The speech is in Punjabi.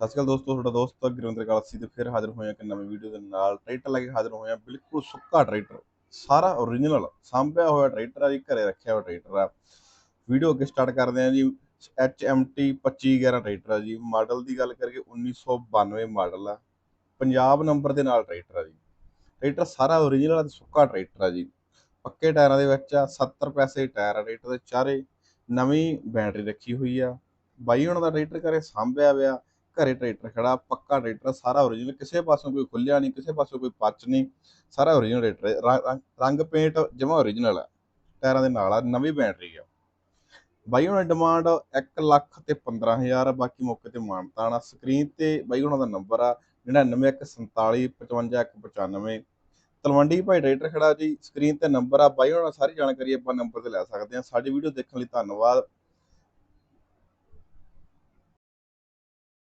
ਸਤਿ ਸ਼੍ਰੀ ਅਕਾਲ ਦੋਸਤੋ, ਤੁਹਾਡਾ ਦੋਸਤ ਗੁਰਵਿੰਦਰ ਗਾਲਸੀ ਤੇ ਫਿਰ ਹਾਜ਼ਰ ਹੋਏ ਹਾਂ ਕਿ ਨਵੇਂ ਵੀਡੀਓ ਦੇ ਨਾਲ। ਟਰੈਕਟਰ ਲੈ ਕੇ ਹਾਜ਼ਰ ਹੋਏ ਹਾਂ, ਬਿਲਕੁਲ ਸੁੱਕਾ ਟਰੈਕਟਰ ਸਾਰਾ ਓਰੀਜਨਲ ਸਾਂਭਿਆ ਹੋਇਆ ਟਰੈਕਟਰ ਆ ਜੀ, ਘਰੇ ਰੱਖਿਆ ਹੋਇਆ ਟਰੈਕਟਰ ਆ। ਵੀਡੀਓ ਅੱਗੇ ਸਟਾਰਟ ਕਰਦੇ ਹਾਂ ਜੀ। HMT 2511 ਟਰੈਕਟਰ ਆ ਜੀ। ਮਾਡਲ ਦੀ ਗੱਲ ਕਰੀਏ 1992 ਮਾਡਲ ਆ। ਪੰਜਾਬ ਨੰਬਰ ਦੇ ਨਾਲ ਟਰੈਕਟਰ ਆ ਜੀ। ਟਰੈਕਟਰ ਸਾਰਾ ਓਰੀਜਨਲ ਤੇ ਸੁੱਕਾ ਟਰੈਕਟਰ ਆ ਜੀ। ਪੱਕੇ ਟਾਇਰਾਂ ਦੇ ਵਿੱਚ ਆ 70 ਪੈਸੇ ਟਾਇਰ ਆ ਟਰੈਕਟਰ ਦੇ ਚਾਰੇ। ਨਵੀਂ ਬੈਟਰੀ ਰੱਖੀ ਹੋਈ ਆ। ਬਾਈ ਹੁਣ ਦਾ ਟਰੈਕਟਰ ਘਰੇ ਸਾਂਭਿਆ ਹੋਇਆ। ਘਰੇ ਟਰੈਕਟਰ ਖੜਾ, ਪੱਕਾ ਟਰੈਕਟਰ, ਸਾਰਾ ਓਰੀਜਨਲ ਕਿਸੇ ਪਾਸੋਂ ਕੋਈ ਖੁੱਲਿਆ ਨਹੀਂ, ਕਿਸੇ ਪਾਸੋਂ ਕੋਈ ਪੱਚ ਨਹੀਂ, ਸਾਰਾ ਓਰੀਜਨਲ ਟਰੈਕਟਰ ਰੰਗ- ਪੇਂਟ ਜਮਾ ਓਰੀਜਨਲ ਆ ਟਾਇਰਾਂ ਦੇ ਨਾਲ ਆ, ਨਵੀਂ ਬੈਟਰੀ ਆ। ਬਾਈ ਉਹਨਾਂ ਦੀ ਡਿਮਾਂਡ 1 ਲੱਖ ਤੇ 15000 ਆ, ਬਾਕੀ ਮੌਕੇ ਤੇ ਮਾਨਤਾ ਆ ਸਕਰੀਨ ਤੇ ਬਾਈ ਉਹਨਾਂ ਦਾ ਨੰਬਰ ਆ 9914455195 ਤਲਵੰਡੀ ਭਾਈ ਟਰੈਕਟਰ ਖੜਾ ਜੀ ਸਕਰੀਨ ਤੇ ਨੰਬਰ ਆ। ਬਾਈ ਉਹਨਾਂ ਸਾਰੀ ਜਾਣਕਾਰੀ ਆਪਾਂ ਨੰਬਰ ਤੇ ਲੈ ਸਕਦੇ ਆ ਸਾਡੀ ਵੀਡੀਓ ਦੇਖਣ ਲਈ ਧੰਨਵਾਦ।